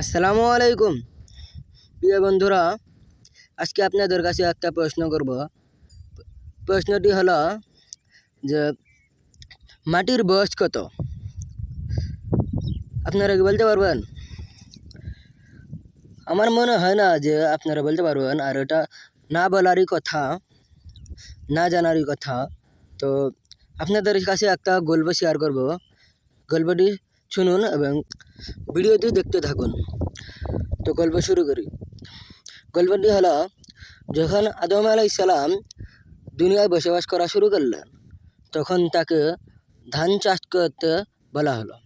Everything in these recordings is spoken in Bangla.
আসসালামু আলাইকুম। প্রিয় বন্ধুরা, আজকে আপনাদের কাছে একটা প্রশ্ন করব। প্রশ্নটি হলো যে, মাটির বয়স কত? আপনারা কি বলতে পারবেন? আমার মনে হয় না যে আপনারা বলতে পারবেন, আর এটা না বলারই কথা, না জানারই কথা। তো আপনাদের কাছে একটা গল্প শেয়ার করব। গল্পটি শুনুন এবং ভিডিওটি দেখতে থাকুন। তো গল্প শুরু করি। গল্পটি হলো, যখন আদম আলাইসালাম দুনিয়ায় বসবাস করা শুরু করলেন, তখন তাকে ধান চাষ করতে বলা হলো।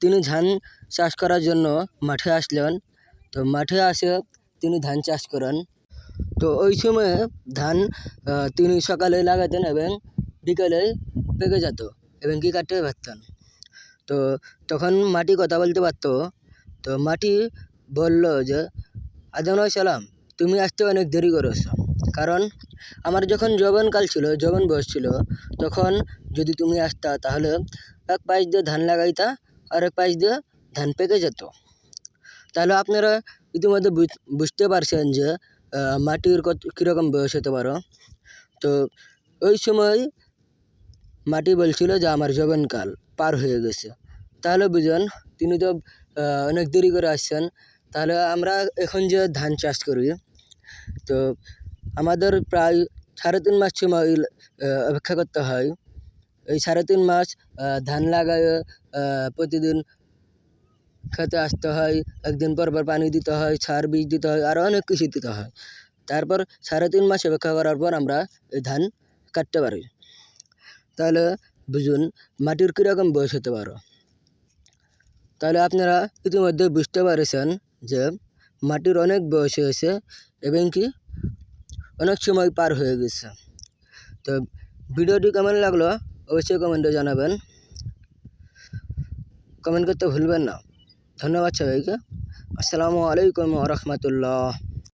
তিনি ধান চাষ করার জন্য মাঠে আসলেন। তো মাঠে আসে তিনি ধান চাষ করেন। তো ওই সময়ে ধান তিনি সকালে লাগাতেন এবং বিকালে পেকে যেত এবং কি কাটতে পারতেন। তো তখন মাটি কথা বলতে পারতো। তো মাটি বলল যে, আদম সালাম, তুমি আসতে অনেক দেরি করেছ। কারণ আমার যখন যৌবনকাল ছিল, যৌবন বয়স ছিল, তখন যদি তুমি আসতা, তাহলে এক পাশ দিয়ে ধান লাগাইতা, আর এক পাশ দিয়ে ধান পেকে যেত। তাহলে আপনারা ইতিমধ্যে বুঝ- বুঝতে পারছেন যে মাটির কত, কীরকম বয়স হতে পারো। তো ওই সময় মাটি বলছিল যে আমার যৌবনকাল পার হয়ে গেছে। তাহলে বুঝুন, তিনি তো অনেক দেরি করে আসছেন। তাহলে আমরা এখন যে ধান চাষ করি, তো আমাদের প্রায় সাড়ে তিন মাস সময় অপেক্ষা করতে হয়। এই সাড়ে তিন মাস ধান লাগায় প্রতিদিন খেতে আসতে হয়, একদিন পর পর পানি দিতে হয়, সার বীজ দিতে হয় আরও অনেক কিছু দিতে হয়। তারপর সাড়ে তিন মাস অপেক্ষা করার পর আমরা এই ধান কাটতে পারি। তাহলে বুঝুন, মাটির কীরকম বয়স হতে পারো? তাহলে আপনারা ইতিমধ্যে বুঝতে পেরেছেন যে মাটির অনেক বয়স হয়েছে এবং কি অনেক সময় পার হয়ে গেছে। তো ভিডিওটি কেমন লাগল অবশ্যই কমেন্টে জানাবেন। কমেন্ট করতে ভুলবেন না। ধন্যবাদ সবাইকে। আসসালামু আলাইকুম রহমতুল্লাহ।